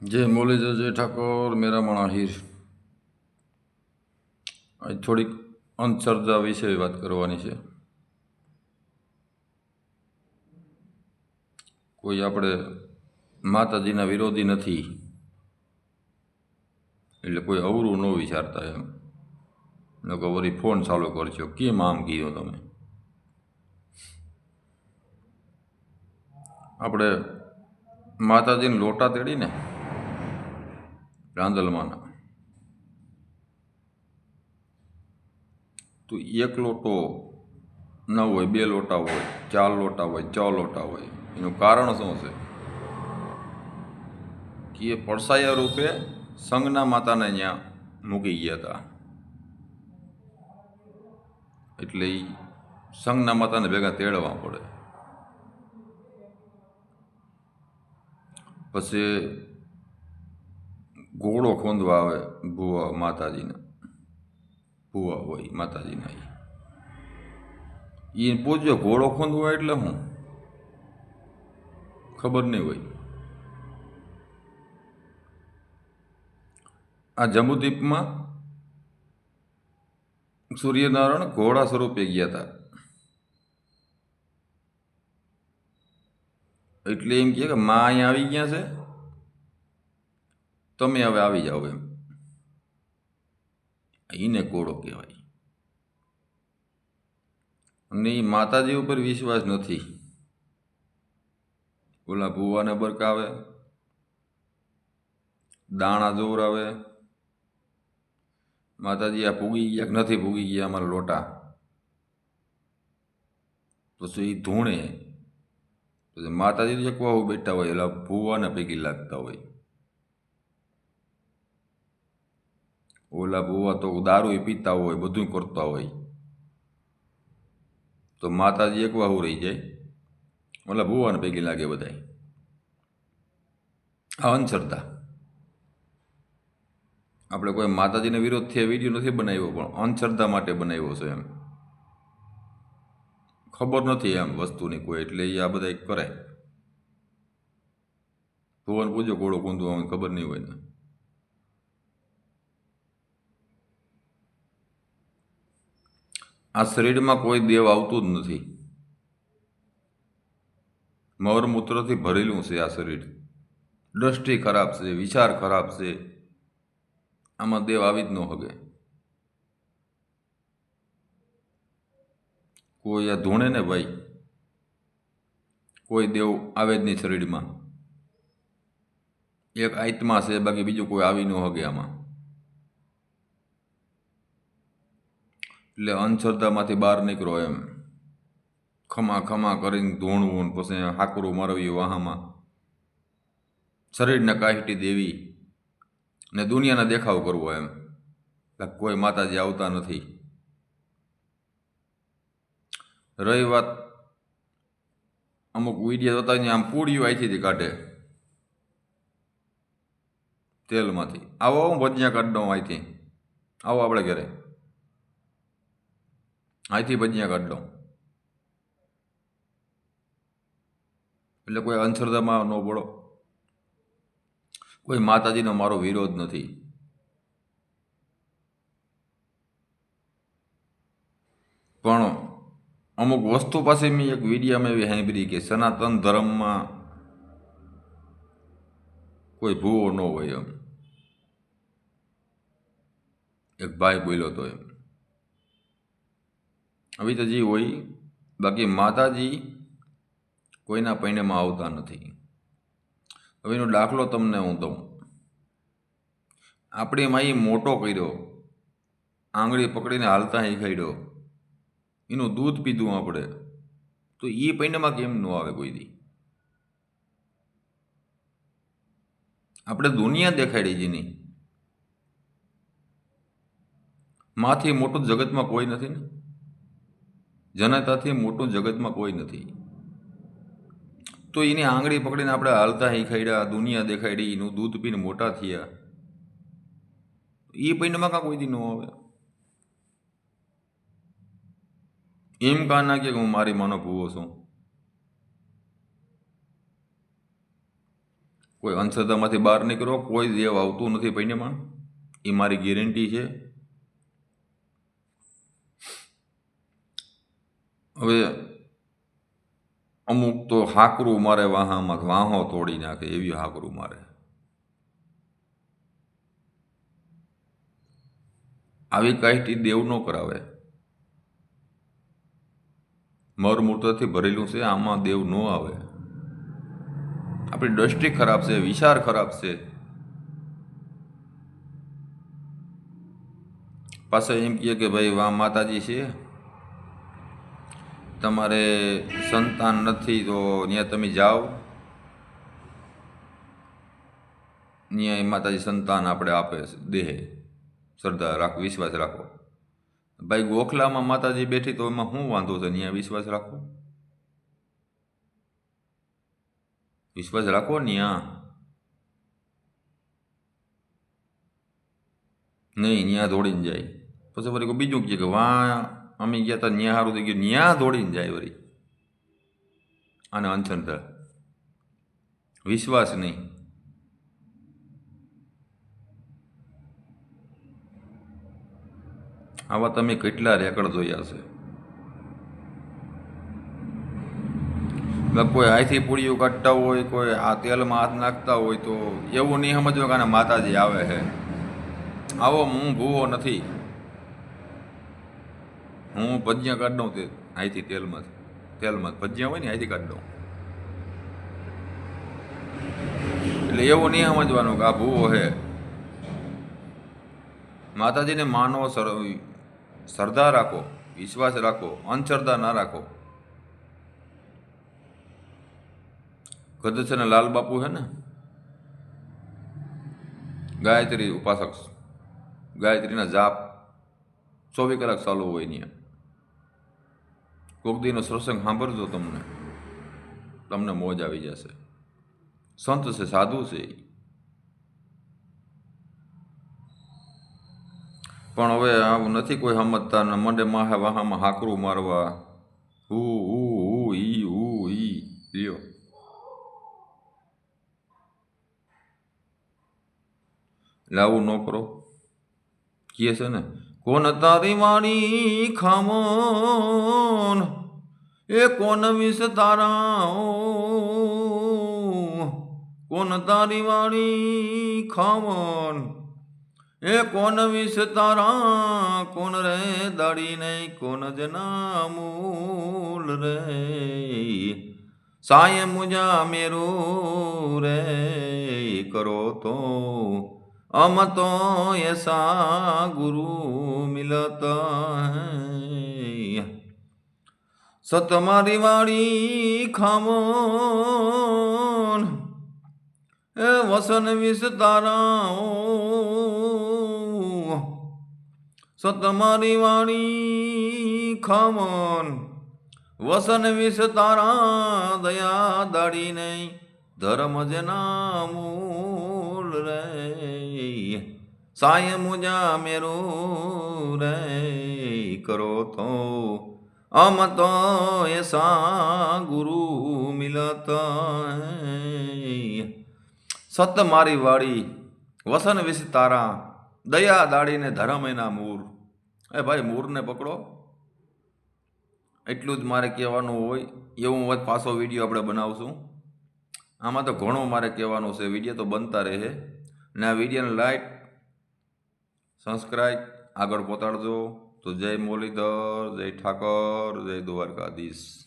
જય મોલે જય ઠાકોર મેરામણ આહિર આજ થોડીક અંધશ્રદ્ધા વિશે વાત કરવાની છે. કોઈ આપણે માતાજીના વિરોધી નથી, એટલે કોઈ અવરું ન વિચારતા એમ. લોકો વળી ફોન ચાલુ કરજો, કેમ આમ કીધો તમે? આપણે માતાજીને લોટા તેડીને રાંદલમાંના તો એક લોટો ન હોય, બે લોટા હોય, ચાર લોટા હોય, છ લોટા હોય, એનું કારણ શું છે? કે એ પડસાયા રૂપે સંઘના માતાને ત્યાં મૂકી ગયા હતા. એટલે એ સંઘના માતાને ભેગા તેડવા પડે. પછી ઘોડો ખોંદવા આવે, ભુવા માતાજીના. ભુવા હોય, માતાજીના એ પૂછજો ઘોડો ખોંદવા એટલે શું ખબર નહીં હોય. આ જંબુદ્વીપમાં સૂર્યનારાયણ ઘોડા સ્વરૂપે ગયા હતા એટલે એમ કહે કે માં અહીંયા આવી ગયા છે. તમે હવે આવી જાઓ એમ. એને કોળો કહેવાય. અને એ માતાજી ઉપર વિશ્વાસ નથી. ઓલા ભૂવાને બરકાવે, દાણા જોવરાવે. માતાજી આ ભૂગી ગયા કે નથી પૂગી ગયા અમારા લોટા? પછી એ ધૂણે, પછી માતાજી એક વાહુ બેઠા હોય એટલે ભૂવાને પૈકી લાગતા હોય. ઓલા બુવા તો દારૂ પીતા હોય બધું કરતા હોય. તો માતાજી એક વાહુ રહી જાય. ઓલા બુવાને ભેગી લાગે બધાય. આ અંધશ્રદ્ધા. આપણે કોઈ માતાજીને વિરોધથી આ વીડિયો નથી બનાવ્યો, પણ અંધશ્રદ્ધા માટે બનાવ્યો છે એમ. ખબર નથી એમ વસ્તુની કોઈ, એટલે એ આ બધા કરે ભુવન પૂજો ઘોડો કૂંદવા ખબર નહીં હોય ને. આ શરીરમાં કોઈ દેવ આવતું જ નથી. મરમૂત્રથી ભરેલું છે આ શરીર. દ્રષ્ટિ ખરાબ છે, વિચાર ખરાબ છે. આમાં દેવ આવી જ ન હગે. કોઈ આ ધૂણે ને ભાઈ. કોઈ દેવ આવે જ નહીં શરીરમાં. એક આત્મા છે, બાકી બીજું કોઈ આવી ન હગે આમાં. એટલે અંધશ્રદ્ધામાંથી બહાર નીકળો એમ. ખમા ખમા કરીને ધૂણવું પછી હાકરું મારવ્યું વાહામાં. શરીરને કાહીટી દેવી ને દુનિયાના દેખાવ કરવો એમ. કોઈ માતાજી આવતા નથી. રહી વાત અમુક વીડિયો જોતા આમ પૂડીઓ અહીંથી કાઢે. તેલમાંથી. આવો હું ભજીયા કાઢ દઉં અહીંથી આવો આપણે ઘરે. અહીંથી ભજીયા કાઢ લો એટલે કોઈ અંધશ્રદ્ધામાં ન પડો. કોઈ માતાજીનો મારો વિરોધ નથી. પણ અમુક વસ્તુ પાસે મેં એક વિડીયામાં એવી સાંભળી કે સનાતન ધર્મમાં કોઈ ભૂવો ન હોય એમ. એક ભાઈ બોલ્યો તો એમ. હવે તો જે હોય, બાકી માતાજી કોઈના પૈણેમાં આવતા નથી. હવે એનો દાખલો તમને હું દઉં. આપણી માઈ મોટો કર્યો, આંગળી પકડીને હાલતા હિખાડ્યો એનું દૂધ પીધું આપણે. તો એ પૈણામાં કેમ ન આવે કોઈ દી? આપણે દુનિયા દેખાડી જેની માથી મોટું જગતમાં કોઈ નથી ને? જનતાથી મોટું જગતમાં કોઈ નથી. તો એની આંગળી પકડીને આપણે હાલતા શીખાડ્યા દુનિયા દેખાડી એનું દૂધ પીને મોટા થયા. એ પૈંડમાં કાં કોઈ દી ન આવે? એમ કાં ના કે હું મારી માનો ભૂવો છું? કોઈ અંધશ્રદ્ધામાંથી બહાર નીકળો, કોઈ દેવ આવતું નથી પૈંડમાં. એ મારી ગેરંટી છે. હવે અમુક તો હાકરું મારે વાહામાં વાહો તોડી નાખે, એવી હાકરું મારે. આવી કાંઈ દેવ ન કરાવે. મરમૂર્તથી ભરેલું છે, આમાં દેવ ન આવે. આપણી દ્રષ્ટિ ખરાબ છે, વિચાર ખરાબ છે. પાછા એમ કહે કે ભાઈ વા માતાજી છે. તમારે સંતાન નથી તો ત્યાં તમે જાઓ. ત્યાં એ માતાજી સંતાન આપણે આપે દેહે. શ્રદ્ધા રાખો, વિશ્વાસ રાખો. ભાઈ ગોખલામાં માતાજી બેઠી તો એમાં શું વાંધો છે? ત્યાં વિશ્વાસ રાખો. વિશ્વાસ રાખો ત્યાં નહીં ત્યાં દોડીને જાય. પછી વળી બીજું કહે કે વાં અમે ગયા હતા ન્યા સારું થઈ ગયું, ન્યા દોડીને જાય વળી અને અંધશ્રદ્ધા વિશ્વાસ નહીં. આવા તમે કેટલા રેકર્ડ જોયા છે કોઈ હાથથી પૂળીઓ કાઢતા હોય, કોઈ આ તેલમાં હાથ નાખતા હોય તો એવું નહીં સમજવા કારણે માતાજી આવે છે. આવો હું ભૂવો નથી. હું ભજીયા કાઢી દઉં તે અહીંથી તેલમાં તેલમાં ભજીયા હોય ને અહીંથી કાઢી દઉં. એટલે એવું નહીં સમજવાનું કે આ ભૂવો છે. માતાજીને માનો શ્રદ્ધા રાખો, વિશ્વાસ રાખો, અંધશ્રદ્ધા ના રાખો. ગદે છે ને લાલ બાપુ છે ને? ગાયત્રી ઉપાસક, ગાયત્રીના જાપ ચોવીસ કલાક ચાલુ હોય ત્યાં. કોક દીનો સત્સંગ સાંભળજો તમને. તમને મોજ આવી જશે. સંત છે, સાધુ છે પણ હવે આવું નથી કોઈ સમજતા ને મંડે માહે વાહામાં હાકરું મારવા. હુ હુ હુ, ઈ હુ, ઈ. લ્યો. એટલે આવું કહે છે ને તારી વાણી ખમોન? એ કોન વિષ તારા કોણ તારી વાણી ખમોન? એ કોન વિષ તારા કોણ રે દાડી નહીં કોણ જ મૂલ રે? સાય મુજા મેરું રે, કરો તો અમ તો એસા ગુરુ મિલત સત મારી વાળી ખામોન, એ વસન વિસ્તારા સત મારી વાણી ખામોન, વસન વિસ્તારા દયા દાડી નહીં. ધર્મ જના મૂળ રે. સાય મુજા મેરું રે. કરો તો અમ તો એસા ગુરુ મિલત. સત મારી વાળી વસન વિસ્તારા દયા દાડીને ધરમ એના મૂર એ ભાઈ મૂરને પકડો. એટલું જ મારે કહેવાનું હોય, એવું પાછો વીડિયો આપણે બનાવશું. આમાં તો ઘણું મારે કહેવાનું છે, વીડિયો તો બનતા રહે. ને આ વિડીયોને લાઈક સબસ્ક્રાઈબ આગળ પહોંચાડજો તો જય મુરલીધર, જય ઠાકર, જય દ્વારકાધીશ.